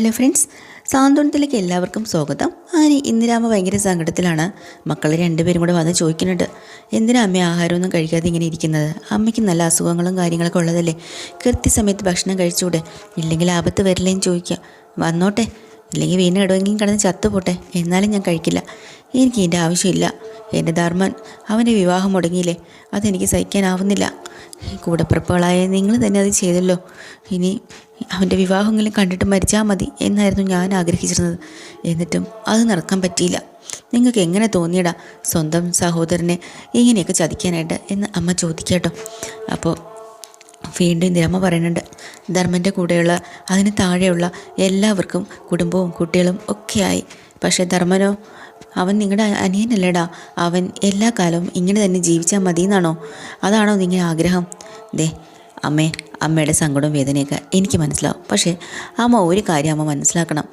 Hello friends സാന്ത്വനത്തിലേക്ക് എല്ലാവർക്കും സ്വാഗതം. അങ്ങനെ ഇന്ദിരാമ്മ ഭയങ്കര സങ്കടത്തിലാണ്. മക്കൾ രണ്ടുപേരും കൂടെ വന്ന് ചോദിക്കുന്നുണ്ട് എന്തിനാ അമ്മ ആഹാരമൊന്നും കഴിക്കാതെ ഇങ്ങനെ ഇരിക്കുന്നത്? അമ്മയ്ക്ക് നല്ല അസുഖങ്ങളും കാര്യങ്ങളൊക്കെ ഉള്ളതല്ലേ? കൃത്യസമയത്ത് ഭക്ഷണം കഴിച്ചുകൂടെ? ഇല്ലെങ്കിൽ ആപത്ത് വരില്ലേന്ന് ചോദിക്കുക വന്നോട്ടെ. ഇല്ലെങ്കിൽ വീണ്ടും ഇടവെങ്കിലും കിടന്ന് ചത്തുപോട്ടെ എന്നാലും ഞാൻ കഴിക്കില്ല. എനിക്ക് ഇതിന്റെ ആവശ്യമില്ല. എന്റെ ധർമ്മൻ അവന്റെ വിവാഹം മുടങ്ങിയില്ലേ? അതെനിക്ക് സഹിക്കാനാവുന്നില്ല. കൂടപ്പിറപ്പുകളായ നിങ്ങൾ തന്നെ അത് ചെയ്തല്ലോ. ഇനി അവന്റെ വിവാഹമെങ്കിലും കണ്ടിട്ട് മരിച്ചാൽ മതി എന്നായിരുന്നു ഞാൻ ആഗ്രഹിച്ചിരുന്നത്. എന്നിട്ടും അത് നടക്കാൻ പറ്റിയില്ല. നിങ്ങൾക്ക് എങ്ങനെ തോന്നിയടാ? സ്വന്തം സഹോദരനെ ഇങ്ങനെയൊക്കെ ചതിക്കാനായിട്ട്? എന്ന് അമ്മ ചോദിക്കാട്ടോ. അപ്പോൾ വീണ്ടും ഇന്ദിരമ്മ പറയുന്നുണ്ട് ധർമ്മന്റെ കൂടെയുള്ള അതിന് താഴെയുള്ള എല്ലാവർക്കും കുടുംബവും കുട്ടികളും ഒക്കെയായി. പക്ഷേ ധർമ്മനോ അവൻ നിങ്ങളുടെ അനിയനല്ലേടാ? അവൻ എല്ലാ കാലവും ഇങ്ങനെ തന്നെ ജീവിച്ചാൽ മതി എന്നാണോ അതാണോ നിങ്ങളുടെ ആഗ്രഹം? ദേ അമ്മേ അമ്മയുടെ സങ്കടവും വേദനയൊക്കെ എനിക്ക് മനസ്സിലാവും. പക്ഷേ അമ്മ ഒരു കാര്യം അമ്മ മനസ്സിലാക്കണം.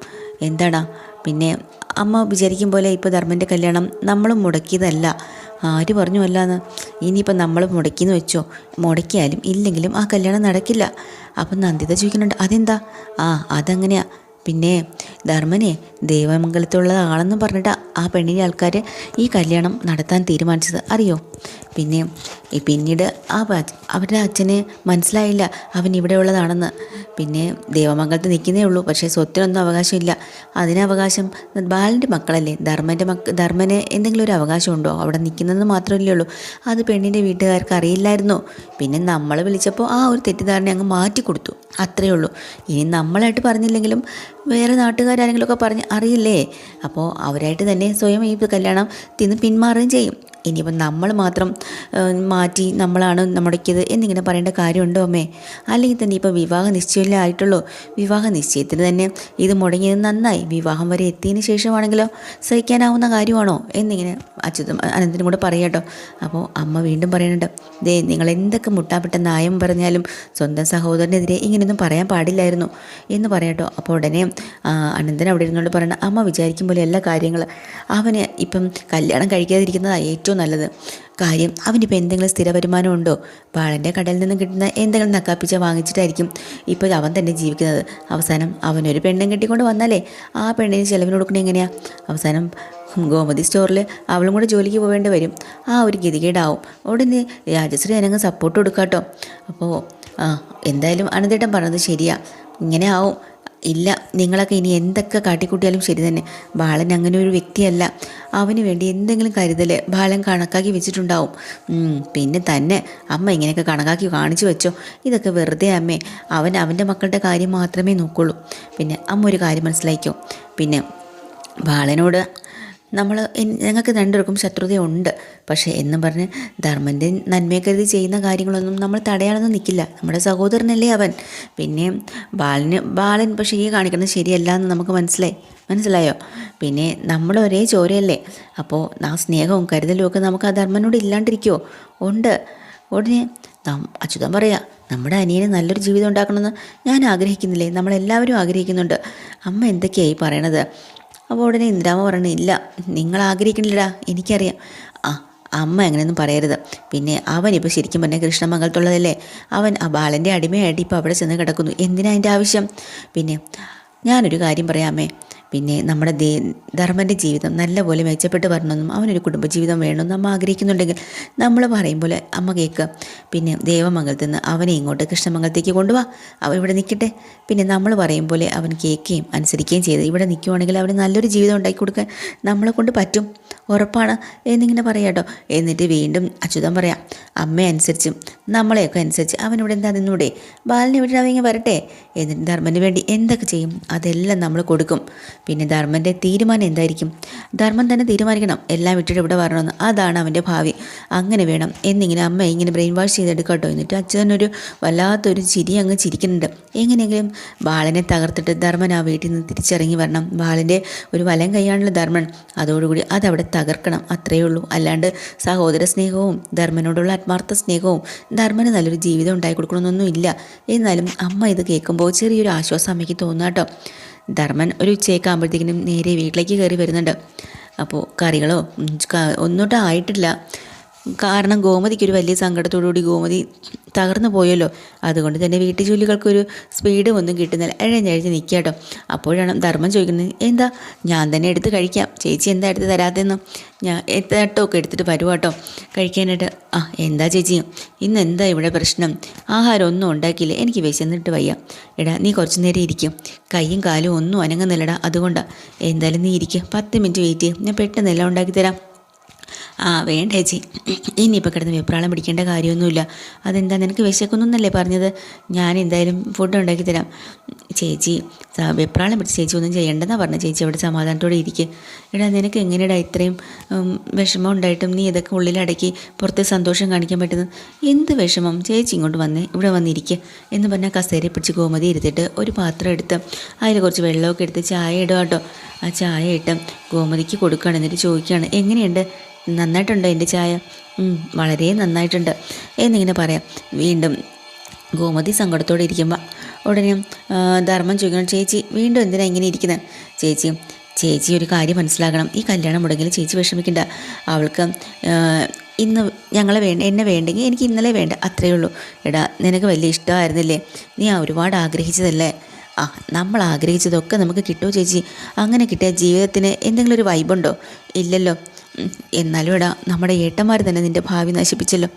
എന്താടാ? പിന്നെ അമ്മ വിചാരിക്കും പോലെ ഇപ്പോൾ ധർമ്മന്റെ കല്യാണം നമ്മൾ മുടക്കിയതല്ല. ആര് പറഞ്ഞു അല്ലാന്ന് ഇനിയിപ്പോൾ നമ്മൾ മുടക്കിയെന്ന് വെച്ചോ? മുടക്കിയാലും ഇല്ലെങ്കിലും ആ കല്യാണം നടക്കില്ല. അപ്പം നന്ദിത ചോദിക്കുന്നുണ്ട് അതെന്താ? ആ അതങ്ങനെയാ. പിന്നെ ധർമ്മനെ ദേവമംഗലത്തുള്ള ആളെന്ന് പറഞ്ഞിട്ട് ആ പെണ്ണിന്റെ ആൾക്കാർ ഈ കല്യാണം നടത്താൻ തീരുമാനിച്ചത്. അറിയോ? പിന്നെ പിന്നീട് ആ അവരുടെ അച്ഛന് മനസ്സിലായില്ല അവൻ ഇവിടെ ഉള്ളതാണെന്ന്. പിന്നെ ദേവമംഗലത്ത് നിൽക്കുന്നേ ഉള്ളൂ പക്ഷേ സ്വത്തിനൊന്നും അവകാശമില്ല. അതിന് അവകാശം ബാലന്റെ മക്കളല്ലേ? ധർമ്മന്റെ മക്ക ധർമ്മന് എന്തെങ്കിലും ഒരു അവകാശമുണ്ടോ? അവിടെ നിൽക്കുന്നത് മാത്രമല്ലേ ഉള്ളൂ. അത് പെണ്ണിന്റെ വീട്ടുകാർക്ക് അറിയില്ലായിരുന്നു. പിന്നെ നമ്മൾ വിളിച്ചപ്പോൾ ആ ഒരു തെറ്റിദ്ധാരണ അങ്ങ് മാറ്റി കൊടുത്തു. അത്രയേ ഉള്ളൂ. ഇനി നമ്മളായിട്ട് പറഞ്ഞില്ലെങ്കിലും വേറെ നാട്ടുകാരാരെങ്കിലുമൊക്കെ പറഞ്ഞ് അറിയില്ലേ? അപ്പോൾ അവരായിട്ട് തന്നെ സ്വയം ഈ കല്യാണം തിന്ന് പിന്മാറുകയും ചെയ്യും. ഇനിയിപ്പം നമ്മൾ മാത്രം മാറ്റി നമ്മളാണ് നമ്മുടേക്കത് എന്നിങ്ങനെ പറയേണ്ട കാര്യമുണ്ടോ അമ്മേ? അല്ലെങ്കിൽ തന്നെ ഇപ്പോൾ വിവാഹ നിശ്ചയമല്ലേ ആയിട്ടുള്ളൂ. വിവാഹ നിശ്ചയത്തിന് തന്നെ ഇത് മുടങ്ങിയത് നന്നായി. വിവാഹം വരെ എത്തിയതിന് ശേഷമാണെങ്കിലോ സഹിക്കാനാവുന്ന കാര്യമാണോ? എന്നിങ്ങനെ അച്യുതം അനന്തനും കൂടെ പറയാട്ടോ അപ്പോൾ അമ്മ വീണ്ടും പറയുന്നുണ്ട് ദേ നിങ്ങൾ എന്തൊക്കെ മുട്ടാപ്പെട്ട നായം പറഞ്ഞാലും സ്വന്തം സഹോദരനെതിരെ ഇങ്ങനെയൊന്നും പറയാൻ പാടില്ലായിരുന്നു എന്ന് പറയാട്ടോ അപ്പോൾ ഉടനെ അനന്തൻ അവിടെ ഇരുന്നുകൊണ്ട് പറയണം അമ്മ വിചാരിക്കും പോലെ എല്ലാ കാര്യങ്ങളും അവന് ഇപ്പം കല്യാണം കഴിക്കാതിരിക്കുന്നതാണ് ഏറ്റവും നല്ലത്. കാര്യം അവനിപ്പോൾ എന്തെങ്കിലും സ്ഥിര വരുമാനം ഉണ്ടോ? വാഴന്റെ കടയിൽ നിന്ന് കിട്ടുന്ന എന്തെങ്കിലും നക്കാപ്പിച്ച വാങ്ങിച്ചിട്ടായിരിക്കും ഇപ്പോൾ അവൻ തന്നെ ജീവിക്കുന്നത്. അവസാനം അവനൊരു പെണ്ണും കെട്ടിക്കൊണ്ട് വന്നാലേ ആ പെണ്ണിന് ചിലവിന് കൊടുക്കണേ എങ്ങനെയാ? അവസാനം ഗോമതി സ്റ്റോറിൽ അവളും കൂടെ ജോലിക്ക് പോവേണ്ടി വരും. ആ ഒരു ഗതികേടാവും. ഉടനെ രാജശ്രീ അനങ്ങ് സപ്പോർട്ട് കൊടുക്കാട്ടോ. അപ്പോൾ എന്തായാലും അനന്തേട്ടൻ പറഞ്ഞത് ശരിയാ. ഇങ്ങനെ ആവും. ഇല്ല നിങ്ങളൊക്കെ ഇനി എന്തൊക്കെ കാട്ടിക്കൂട്ടിയാലും ശരി തന്നെ. ബാലൻ അങ്ങനെ ഒരു വ്യക്തിയല്ല. അവന് വേണ്ടി എന്തെങ്കിലും കരുതൽ ബാലൻ കണക്കാക്കി വെച്ചിട്ടുണ്ടാവും. പിന്നെ തന്നെ അമ്മ ഇങ്ങനെയൊക്കെ കണക്കാക്കി കാണിച്ചു വെച്ചോ? ഇതൊക്കെ വെറുതെ അമ്മേ. അവൻ അവന്റെ മക്കളുടെ കാര്യം മാത്രമേ നോക്കുള്ളൂ. പിന്നെ അമ്മ ഒരു കാര്യം മനസ്സിലാക്കിയോ പിന്നെ ബാലനോട് നമ്മൾ ഞങ്ങൾക്ക് രണ്ടുപേർക്കും ശത്രുതയുണ്ട് പക്ഷേ എന്നും പറഞ്ഞ് ധർമ്മന്റെ നന്മയെ കരുതി ചെയ്യുന്ന കാര്യങ്ങളൊന്നും നമ്മൾ തടയാനൊന്നും നിൽക്കില്ല നമ്മുടെ സഹോദരനല്ലേ അവൻ. പിന്നെ ബാലന് ബാലൻ പക്ഷേ ഈ കാണിക്കുന്നത് ശരിയല്ല എന്ന് നമുക്ക് മനസ്സിലായി. മനസ്സിലായോ? പിന്നെ നമ്മൾ ഒരേ ചോരയല്ലേ? അപ്പോൾ ആ സ്നേഹവും കരുതലും ഒക്കെ നമുക്ക് ആ ധർമ്മനോട് ഇല്ലാണ്ടിരിക്കുമോ ഉണ്ട്. ഉടനെ അച്യുതൻ പറയാ നമ്മുടെ അനിയന് നല്ലൊരു ജീവിതം ഉണ്ടാക്കണമെന്ന് ഞാൻ ആഗ്രഹിക്കുന്നില്ലേ? നമ്മളെല്ലാവരും ആഗ്രഹിക്കുന്നുണ്ട്. അമ്മ എന്തൊക്കെയായി പറയണത്? അപ്പോൾ ഉടനെ ഇന്ദിരാമ പറയണ ഇല്ല നിങ്ങൾ ആഗ്രഹിക്കണില്ലടാ എനിക്കറിയാം. ആ അമ്മ അങ്ങനെയൊന്നും പറയരുത്. പിന്നെ അവൻ ഇപ്പോൾ ശരിക്കും പറഞ്ഞാൽ കൃഷ്ണമംഗലത്തുള്ളതല്ലേ? അവൻ ആ ബാലന്റെ അടിമയായിട്ട് ഇപ്പോൾ അവിടെ ചെന്ന് കിടക്കുന്നു. എന്തിനാ അതിന്റെ ആവശ്യം? പിന്നെ ഞാനൊരു കാര്യം പറയാമേ പിന്നെ നമ്മുടെ ദേ ധർമ്മന്റെ ജീവിതം നല്ലപോലെ മെച്ചപ്പെട്ട് വരണമെന്നും അവനൊരു കുടുംബജീവിതം വേണമെന്നും അമ്മ ആഗ്രഹിക്കുന്നുണ്ടെങ്കിൽ നമ്മൾ പറയും പോലെ അമ്മ കേൾക്കുക പിന്നെ ദേവമംഗലത്ത് നിന്ന് അവനെ ഇങ്ങോട്ട് കൃഷ്ണമംഗലത്തേക്ക് കൊണ്ടുപോവാ അവൻ ഇവിടെ നിൽക്കട്ടെ പിന്നെ നമ്മൾ പറയും പോലെ അവൻ കേൾക്കുകയും അനുസരിക്കുകയും ചെയ്ത് ഇവിടെ നിൽക്കുവാണെങ്കിൽ അവന് നല്ലൊരു ജീവിതം ഉണ്ടാക്കി കൊടുക്കാൻ നമ്മളെ കൊണ്ട് പറ്റും. ഉറപ്പാണ്. എന്നിങ്ങനെ പറയാട്ടോ എന്നിട്ട് വീണ്ടും അച്യുതം പറയാം അമ്മയെ അനുസരിച്ചും നമ്മളെയൊക്കെ അനുസരിച്ച് അവനിവിടെ എന്താ നിന്നൂടെ? ബാലനെ ഇവിടെ അവങ്ങി വരട്ടെ. എന്നിട്ട് ധർമ്മന് വേണ്ടി എന്തൊക്കെ ചെയ്യും? അതെല്ലാം നമ്മൾ കൊടുക്കും. പിന്നെ ധർമ്മന്റെ തീരുമാനം എന്തായിരിക്കും? ധർമ്മം തന്നെ തീരുമാനിക്കണം. എല്ലാം വിട്ടിട്ട് ഇവിടെ വരണമെന്ന്. അതാണ് അവന്റെ ഭാവി. അങ്ങനെ വേണം. എന്നിങ്ങനെ അമ്മ ഇങ്ങനെ ബ്രെയിൻ വാഷ് ചെയ്തെടുക്കട്ടോ. എന്നിട്ട് അച്ഛനൊരു വല്ലാത്തൊരു ചിരി അങ്ങ് ചിരിക്കുന്നുണ്ട്. എങ്ങനെയെങ്കിലും ബാലനെ തകർത്തിട്ട് ധർമ്മൻ ആ വീട്ടിൽ നിന്ന് തിരിച്ചിറങ്ങി വരണം. ബാലന്റെ ഒരു വലം കൈയാണല്ലോ ധർമ്മൻ. അതോടുകൂടി അതവിടെ തകർക്കണം. അത്രയേ ഉള്ളൂ. അല്ലാണ്ട് സഹോദര സ്നേഹവും ധർമ്മനോടുള്ള ആത്മാർത്ഥ സ്നേഹവും ധർമ്മന് നല്ലൊരു ജീവിതം ഉണ്ടായി കൊടുക്കണമെന്നൊന്നും ഇല്ല എന്നാലും അമ്മ ഇത് കേൾക്കുമ്പോൾ ചെറിയൊരു ആശ്വാസം അമ്മയ്ക്ക് തോന്നാട്ടോ. ധർമ്മൻ ഒരു ഉച്ചയൊക്കെ ആകുമ്പോഴത്തേക്കിനും നേരെ വീട്ടിലേക്ക് കയറി വരുന്നുണ്ട്. അപ്പോൾ കറികളോ ഉം, ആയിട്ടില്ല. കാരണം ഗോമതിക്ക് ഒരു വലിയ സങ്കടത്തോടുകൂടി ഗോമതി തകർന്നു പോയല്ലോ. അതുകൊണ്ട് തന്നെ വീട്ടു ജോലികൾക്കൊരു സ്പീഡും ഒന്നും കിട്ടുന്നില്ല. എഴഞ്ഞഴിഞ്ഞ് നിൽക്കുക കേട്ടോ അപ്പോഴാണ് ധർമ്മം ചോദിക്കുന്നത് എന്താ? ഞാൻ തന്നെ എടുത്ത് കഴിക്കാം. ചേച്ചി എന്താ എടുത്ത് തരാതെന്നും ഞാൻ എത്തട്ടമൊക്കെ എടുത്തിട്ട് വരുവാ കേട്ടോ കഴിക്കാനായിട്ട്. ആ എന്താ ചേച്ചി? ഇന്ന് എന്താ ഇവിടെ പ്രശ്നം? ആഹാരം ഒന്നും ഉണ്ടാക്കിയില്ല? എനിക്ക് വിശന്നിട്ട് വയ്യ. എടാ നീ കുറച്ച് നേരം ഇരിക്കും. കൈയും കാലും ഒന്നും അനങ്ങുന്നില്ലടാ. അതുകൊണ്ടാണ് എന്തായാലും നീ ഇരിക്കുക പത്ത് മിനിറ്റ് വെയിറ്റ് ചെയ്യും. ഞാൻ പെട്ടെന്ന് എല്ലാം ഉണ്ടാക്കി തരാം ആ വേണ്ട ചേച്ചി. ഇനിയിപ്പോൾ കിടന്ന് വെപ്രാളം പിടിക്കേണ്ട കാര്യമൊന്നുമില്ല. അതെന്താ നിനക്ക് വിശക്കുന്നല്ലേ പറഞ്ഞത്? ഞാൻ എന്തായാലും ഫുഡ് ഉണ്ടാക്കി തരാം. ചേച്ചി വെപ്രാളം പിടിച്ച് ചേച്ചി ഒന്നും ചെയ്യണ്ടെന്നാണ് പറഞ്ഞത്. ചേച്ചി അവിടെ സമാധാനത്തോടെ ഇരിക്കുക എടാ നിനക്ക് എങ്ങനെയാണ് ഇത്രയും വിഷമം ഉണ്ടായിട്ടും നീ ഇതൊക്കെ ഉള്ളിലടക്കി പുറത്ത് സന്തോഷം കാണിക്കാൻ പറ്റുന്നത്? എന്ത് വിഷമം? ചേച്ചി ഇങ്ങോട്ട് വന്നേ ഇവിടെ വന്നിരിക്കുക എന്ന് പറഞ്ഞാൽ കസേരയെ പിടിച്ച് ഗോമതി ഇരുത്തിട്ട് ഒരു പാത്രം എടുത്ത് അതിൽ കുറച്ച് വെള്ളമൊക്കെ എടുത്ത് ചായ ഇടുക കേട്ടോ ആ ചായ ഇട്ട് ഗോമതിക്ക് കൊടുക്കുകയാണ്. എന്നിട്ട് ചോദിക്കുകയാണ് എങ്ങനെയുണ്ട്? നന്നായിട്ടുണ്ടോ എന്റെ ചായ. വളരെ നന്നായിട്ടുണ്ട്. എന്നിങ്ങനെ പറയാം. വീണ്ടും ഗോമതി സങ്കടത്തോടെ ഇരിക്കുമ്പോൾ ഉടനെ ധർമ്മം ചോദിക്കണം ചേച്ചി വീണ്ടും എന്തിനാ ഇങ്ങനെ ഇരിക്കുന്നത് ചേച്ചി ചേച്ചി ഒരു കാര്യം മനസ്സിലാക്കണം. ഈ കല്യാണം മുടങ്ങിൽ ചേച്ചി വിഷമിക്കണ്ട. അവൾക്ക് ഇന്ന് ഞങ്ങളെ വേണ്ട എന്നെ വേണ്ടെങ്കിൽ എനിക്ക് ഇന്നലെ വേണ്ട. അത്രയേ ഉള്ളൂ. എടാ നിനക്ക് വലിയ ഇഷ്ടമായിരുന്നില്ലേ? നീ ഒരുപാട് ആഗ്രഹിച്ചതല്ലേ? ആ നമ്മൾ ആഗ്രഹിച്ചതൊക്കെ നമുക്ക് കിട്ടുമോ ചേച്ചി? അങ്ങനെ കിട്ടിയ ജീവിതത്തിന് എന്തെങ്കിലും ഒരു വൈബുണ്ടോ ഇല്ലല്ലോ. എന്നാലും എടാ നമ്മുടെ ഏട്ടന്മാർ തന്നെ നിന്റെ ഭാവി നശിപ്പിച്ചല്ലോ.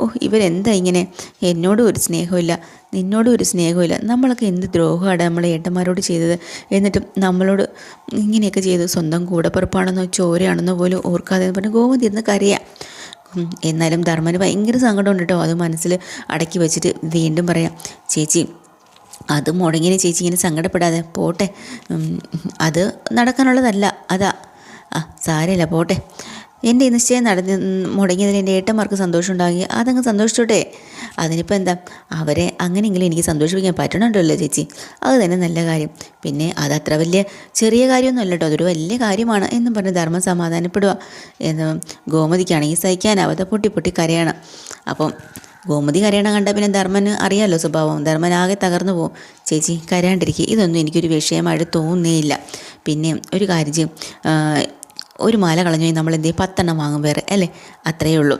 ഓ ഇവരെന്താ ഇങ്ങനെ? എന്നോടും ഒരു സ്നേഹമില്ല നിന്നോടും ഒരു സ്നേഹമില്ല നമ്മളൊക്കെ എന്ത് ദ്രോഹമാണ് നമ്മളെ ഏട്ടന്മാരോട് ചെയ്തത്? എന്നിട്ടും നമ്മളോട് ഇങ്ങനെയൊക്കെ ചെയ്തു സ്വന്തം കൂടപ്പുറപ്പാണെന്നോ ചോരയാണെന്നോ പോലും ഓർക്കാതെ എന്ന് പറഞ്ഞ് ഗോമതി ഇരുന്ന് കരയാം. എന്നാലും ധർമ്മന് ഭയങ്കര സങ്കടമുണ്ട് കേട്ടോ. അത് മനസ്സിൽ അടക്കി വെച്ചിട്ട് വീണ്ടും പറയാം. ചേച്ചി അത് മുടങ്ങിയ ചേച്ചി ഇങ്ങനെ സങ്കടപ്പെടാതെ പോട്ടെ. അത് നടക്കാനുള്ളതല്ല. അതാ ആ സാരമില്ല പോട്ടെ. എന്റെ ഈ നിശ്ചയം നടന്ന് മുടങ്ങിയതിൽ എന്റെ ഏട്ടന്മാർക്ക് സന്തോഷം ഉണ്ടാകുക അതങ്ങ് സന്തോഷിച്ചോട്ടെ. അതിനിപ്പോൾ എന്താ? അവരെ അങ്ങനെയെങ്കിലും എനിക്ക് സന്തോഷിപ്പിക്കാൻ പറ്റണമല്ലോ ചേച്ചി. അത് തന്നെ നല്ല കാര്യം. പിന്നെ അത് അത്ര വലിയ ചെറിയ കാര്യമൊന്നും കേട്ടോ. അതൊരു വലിയ കാര്യമാണ് എന്നും പറഞ്ഞ് ധർമ്മം സമാധാനപ്പെടുക എന്ന് ഗോമതിക്കാണെങ്കിൽ സഹിക്കാനാവാതെ പൊട്ടി പൊട്ടി കരയണം. അപ്പം ഗോമതി കരയണം കണ്ട പിന്നെ ധർമ്മന് അറിയാമല്ലോ സ്വഭാവം. ധർമ്മൻ ആകെ തകർന്നു പോകും ചേച്ചി കരയാണ്ടിരിക്കുക ഇതൊന്നും എനിക്കൊരു വിഷയമായിട്ട് തോന്നുന്നേയില്ല. പിന്നെ ഒരു കാര്യം ഒരു മാല കളഞ്ഞു കഴിഞ്ഞാൽ നമ്മൾ എന്ത് ചെയ്യും പത്തെണ്ണം വാങ്ങും വേറെ അല്ലേ? അത്രയേ ഉള്ളൂ.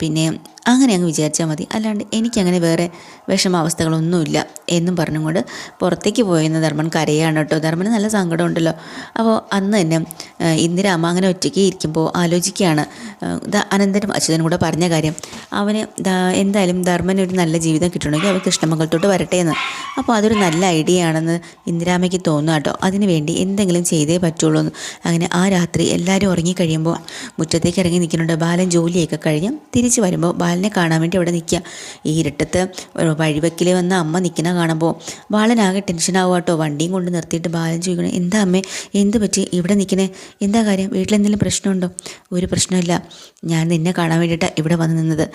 പിന്നെ അങ്ങനെ അങ്ങ് വിചാരിച്ചാൽ മതി. അല്ലാണ്ട് എനിക്കങ്ങനെ വേറെ വിഷമാവസ്ഥകളൊന്നുമില്ല എന്നും പറഞ്ഞുകൊണ്ട് പുറത്തേക്ക് പോയെന്ന് ധർമ്മൻ കരയാണ് കേട്ടോ. ധർമ്മന് നല്ല സങ്കടമുണ്ടല്ലോ. അപ്പോൾ അന്ന് തന്നെ ഇന്ദിര അമ്മ അങ്ങനെ ഒറ്റയ്ക്ക് ഇരിക്കുമ്പോൾ ആലോചിക്കുകയാണ്. അനന്തരം അച്യുതനും കൂടെ പറഞ്ഞ കാര്യം. അവന് എന്തായാലും ധർമ്മന് ഒരു നല്ല ജീവിതം കിട്ടണമെങ്കിൽ അവൻ കൃഷ്ണമംഗലത്തോട്ട് വരട്ടെ എന്ന്. അപ്പോൾ അതൊരു നല്ല ഐഡിയ ആണെന്ന് ഇന്ദിരാമ്മയ്ക്ക് തോന്നുക കേട്ടോ. അതിനുവേണ്ടി എന്തെങ്കിലും ചെയ്തേ പറ്റുള്ളൂ എന്ന്. അങ്ങനെ ആ രാത്രി എല്ലാവരും ഉറങ്ങിക്കഴിയുമ്പോൾ മുറ്റത്തേക്ക് ഇറങ്ങി നിൽക്കുന്നുണ്ട്. ബാലൻ ജോലിയൊക്കെ കഴിഞ്ഞ് തിരിച്ചു വരുമ്പോൾ ബാലനെ കാണാൻ വേണ്ടി അവിടെ നിൽക്കുക. ഈ ഇരുട്ടത്ത് വഴിവെക്കിൽ വന്ന അമ്മ നിൽക്കുന്ന കാണുമ്പോൾ ബാലനാകെ ടെൻഷനാവുക കേട്ടോ. വണ്ടിയും കൊണ്ട് നിർത്തിയിട്ട് ബാലൻ ചോദിക്കണം എന്താ അമ്മേ എന്ത് പറ്റി? ഇവിടെ നിൽക്കണേ. എന്താ കാര്യം? വീട്ടിലെന്തെങ്കിലും പ്രശ്നമുണ്ടോ? ഒരു പ്രശ്നമില്ല ഞാൻ നിന്നെ കാണാൻ വേണ്ടിയിട്ടാണ് ഇവിടെ വന്ന് നിന്നത്.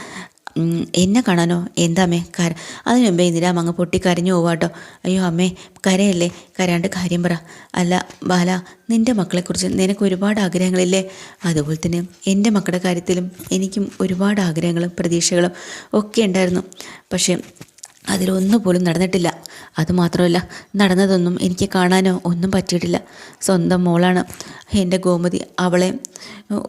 എന്നെ കാണാനോ? എന്താ അമ്മേ? കര അതിന് മുമ്പേ ഇന്ദിരാ അങ്ങ് പൊട്ടി കരഞ്ഞു പോവാട്ടോ അയ്യോ അമ്മേ കരയല്ലേ? കരയാണ്ട് കാര്യം പറ. അല്ല ബാല നിന്റെ മക്കളെക്കുറിച്ച് നിനക്ക് ഒരുപാട് ആഗ്രഹങ്ങളില്ലേ? അതുപോലെ തന്നെ എന്റെ മക്കളുടെ കാര്യത്തിലും എനിക്കും ഒരുപാട് ആഗ്രഹങ്ങളും പ്രതീക്ഷകളും ഒക്കെ ഉണ്ടായിരുന്നു. പക്ഷേ അതിലൊന്നുപോലും നടന്നിട്ടില്ല. അതുമാത്രമല്ല നടന്നതൊന്നും എനിക്ക് കാണാനോ ഒന്നും പറ്റിയിട്ടില്ല. സ്വന്തം മോളാണ്. എന്റെ ഗോമതി അവളെ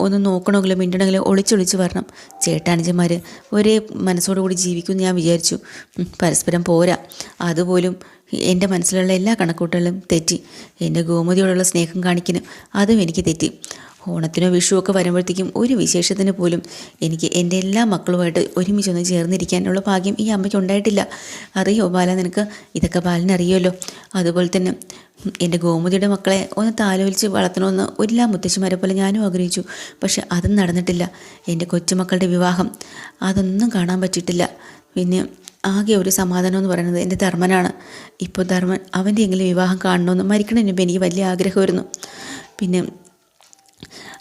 ഒന്ന് നോക്കണമെങ്കിലും മിണ്ടണമെങ്കിലും ഒളിച്ചൊളിച്ച് വരണം. ചേട്ടാനിജന്മാർ ഒരേ മനസ്സോടുകൂടി ജീവിക്കുമെന്ന് ഞാൻ വിചാരിച്ചു. പരസ്പരം പോരാ. അതുപോലും എന്റെ മനസ്സിലുള്ള എല്ലാ കണക്കൂട്ടലും തെറ്റി. എന്റെ ഗോമതിയോടുള്ള സ്നേഹം കാണിക്കാനും അതും എനിക്ക് തെറ്റി. ഓണത്തിനോ വിഷുവൊക്കെ വരുമ്പോഴത്തേക്കും ഒരു വിശേഷത്തിന് പോലും എനിക്ക് എന്റെ എല്ലാ മക്കളുമായിട്ട് ഒരുമിച്ചൊന്ന് ചേർന്നിരിക്കാനുള്ള ഭാഗ്യം ഈ അമ്മയ്ക്ക് ഉണ്ടായിട്ടില്ല. അറിയോ ബാല നിനക്ക്? ഇതൊക്കെ ബാലനറിയുമല്ലോ അതുപോലെ തന്നെ എന്റെ ഗോമതിയുടെ മക്കളെ ഒന്ന് താലോലിച്ച് വളർത്തണമെന്ന് എല്ലാ മുത്തശ്ശിമാരെ പോലെ ഞാനും ആഗ്രഹിച്ചു. പക്ഷെ അതും നടന്നിട്ടില്ല. എന്റെ കൊച്ചുമക്കളുടെ വിവാഹം. അതൊന്നും കാണാൻ പറ്റിയിട്ടില്ല. പിന്നെ ആകെ ഒരു സമാധാനം എന്ന് പറയുന്നത് എന്റെ ധർമ്മനാണ്. ഇപ്പോൾ ധർമ്മൻ അവന്റെ എങ്കിലും വിവാഹം കാണണമെന്ന് മരിക്കണതിന് എനിക്ക് വലിയ ആഗ്രഹമായിരുന്നു. പിന്നെ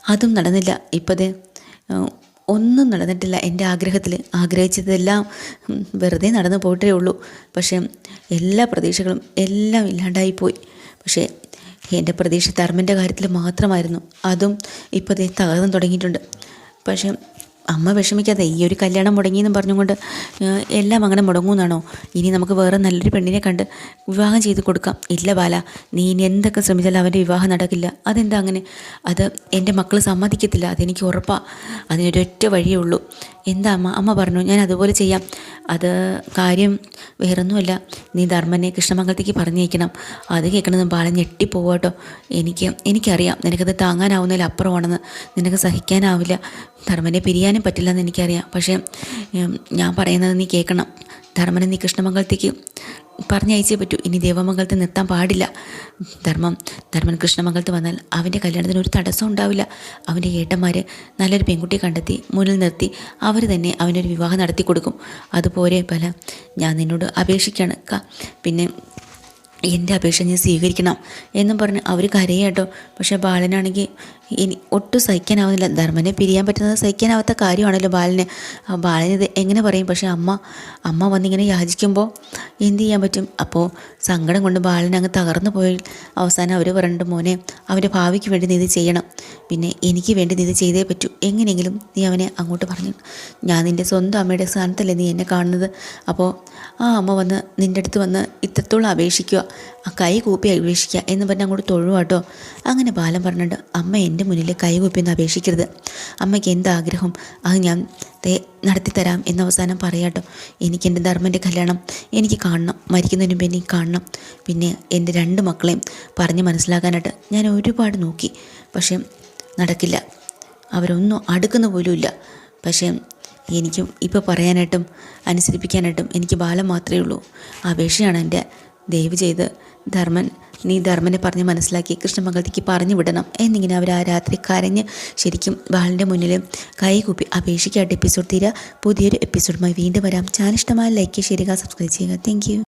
അതും നടന്നില്ല. ഇപ്പത് ഒന്നും നടന്നിട്ടില്ല. എന്റെ ആഗ്രഹത്തിൽ ആഗ്രഹിച്ചതെല്ലാം വെറുതെ നടന്നു പോയിട്ടേ ഉള്ളൂ. പക്ഷേ എല്ലാ പ്രതീക്ഷകളും എല്ലാം ഇല്ലാണ്ടായിപ്പോയി പക്ഷേ എന്റെ പ്രതീക്ഷ ധർമ്മന്റെ കാര്യത്തിൽ മാത്രമായിരുന്നു. അതും ഇപ്പോൾ തകർന്നു തുടങ്ങിയിട്ടുണ്ട്. പക്ഷേ അമ്മ വിഷമിക്കാതെ ഈ ഒരു കല്യാണം മുടങ്ങിയെന്നും പറഞ്ഞുകൊണ്ട് എല്ലാം അങ്ങനെ മുടങ്ങുമെന്നാണോ? ഇനി നമുക്ക് വേറെ നല്ലൊരു പെണ്ണിനെ കണ്ട് വിവാഹം ചെയ്ത് കൊടുക്കാം. ഇല്ല ബാല നീ ഇനി എന്തൊക്കെ ശ്രമിച്ചാലും അവന്റെ വിവാഹം നടക്കില്ല. അതെന്താ അങ്ങനെ? അത് എന്റെ മക്കൾ സമ്മതിക്കത്തില്ല. അതെനിക്ക് ഉറപ്പാണ് അതിനൊരൊറ്റ വഴിയേ ഉള്ളൂ. എന്താ അമ്മ? അമ്മ പറഞ്ഞു ഞാൻ അതുപോലെ ചെയ്യാം. അത് കാര്യം വേറൊന്നുമല്ല. നീ ധർമ്മനെ കൃഷ്ണമംഗലത്തേക്ക് പറഞ്ഞേക്കണം അത് കേൾക്കണമെന്ന് ബാലൻ ഞെട്ടിപ്പോവാട്ടോ എനിക്ക് എനിക്കറിയാം. നിനക്കത് താങ്ങാനാവുന്നതിൽ അപ്പുറമാണെന്ന്. നിനക്ക് സഹിക്കാനാവില്ല. ധർമ്മനെ പിരിയാനും പറ്റില്ല എന്ന് എനിക്കറിയാം. പക്ഷേ ഞാൻ പറയുന്നത് നീ കേൾക്കണം. ധർമ്മനെ നീ കൃഷ്ണമംഗലത്തേക്ക് പറഞ്ഞയച്ചേ പറ്റൂ. ഇനി ദേവമംഗലത്ത് നിർത്താൻ പാടില്ല. ധർമ്മം ധർമ്മൻ കൃഷ്ണമംഗലത്ത് വന്നാൽ അവന്റെ കല്യാണത്തിന് ഒരു തടസ്സം ഉണ്ടാവില്ല. അവന്റെ ഏട്ടന്മാർ നല്ലൊരു പെൺകുട്ടിയെ കണ്ടെത്തി മുന്നിൽ നിർത്തി അവർ തന്നെ അവനൊരു വിവാഹം നടത്തി കൊടുക്കും. അതുപോലെ പല ഞാൻ നിന്നോട് അപേക്ഷിക്കുകയാണ് പിന്നെ എന്റെ അപേക്ഷ നീ സ്വീകരിക്കണം എന്നും പറഞ്ഞ് അവർ കരയാട്ടോ. പക്ഷേ ബാലനാണെങ്കിൽ ഇനി ഒട്ടും സഹിക്കാനാവുന്നില്ല. ധർമ്മനെ പിരിയാൻ പറ്റുന്നത് സഹിക്കാനാവാത്ത കാര്യമാണല്ലോ ബാലന്. ആ ബാലന് ഇത് എങ്ങനെ പറയും? പക്ഷേ അമ്മ അമ്മ വന്നിങ്ങനെ യാചിക്കുമ്പോൾ എന്ത് ചെയ്യാൻ പറ്റും? അപ്പോൾ സങ്കടം കൊണ്ട് ബാലനെ അങ്ങ് തകർന്നു പോയി. അവസാനം അവർ പറഞ്ഞിട്ട് മോനെ അവന്റെ ഭാവിക്ക് വേണ്ടി നീ ഇത് ചെയ്യണം. പിന്നെ എനിക്ക് വേണ്ടി നീ ഇത് ചെയ്തേ പറ്റൂ. എങ്ങനെയെങ്കിലും നീ അവനെ അങ്ങോട്ട് പറഞ്ഞു ഞാൻ നിന്റെ സ്വന്തം അമ്മയുടെ സ്ഥാനത്തല്ലേ നീ എന്നെ കാണുന്നത്? അപ്പോൾ ആ അമ്മ വന്ന് നിന്റെ അടുത്ത് വന്ന് ഇത്രത്തോളം അപേക്ഷിക്കുക ആ കൈ കൂപ്പി അപേക്ഷിക്കുക എന്ന് പറഞ്ഞ് അങ്ങോട്ട് തൊഴുവാട്ടോ. അങ്ങനെ ബാലൻ പറഞ്ഞിട്ട് അമ്മ എന്റെ മുന്നിൽ കൈ കൂപ്പി അപേക്ഷിക്കരുത്. അമ്മയ്ക്ക് എന്താഗ്രഹം അത് ഞാൻ നടത്തിത്തരാം എന്ന് അവസാനം പറയാട്ടോ. എനിക്ക് എന്റെ ധർമ്മന്റെ കല്യാണം എനിക്ക് കാണണം. മരിക്കുന്നതിന് മുമ്പ് എനിക്ക് കാണണം. പിന്നെ എന്റെ രണ്ട് മക്കളെയും പറഞ്ഞ് മനസ്സിലാക്കാനായിട്ട് ഞാൻ ഒരുപാട് നോക്കി. പക്ഷേ നടക്കില്ല. അവരൊന്നും അടുക്കുന്ന പോലുമില്ല പക്ഷേ എനിക്കും ഇപ്പോൾ പറയാനായിട്ടും അനുസരിപ്പിക്കാനായിട്ടും എനിക്ക് ബാലം മാത്രമേ ഉള്ളൂ. അപേക്ഷയാണ് എന്റെ ദയവ് ചെയ്ത് ധർമ്മൻ നീ ധർമ്മനെ പറഞ്ഞ് മനസ്സിലാക്കി കൃഷ്ണമംഗലത്തേക്ക് പറഞ്ഞു വിടണം എന്നിങ്ങനെ അവർ ആ രാത്രി കരഞ്ഞ് ശരിക്കും ബാലിന്റെ മുന്നിൽ കൈകൂപ്പി അപേക്ഷിക്കാട്ട് എപ്പിസോഡ് തീരുക പുതിയൊരു എപ്പിസോഡുമായി വീണ്ടും വരാം. ചാനൽ ഇഷ്ടമായ ലൈക്ക് ചെയ്യുക സബ്സ്ക്രൈബ് ചെയ്യുക. താങ്ക്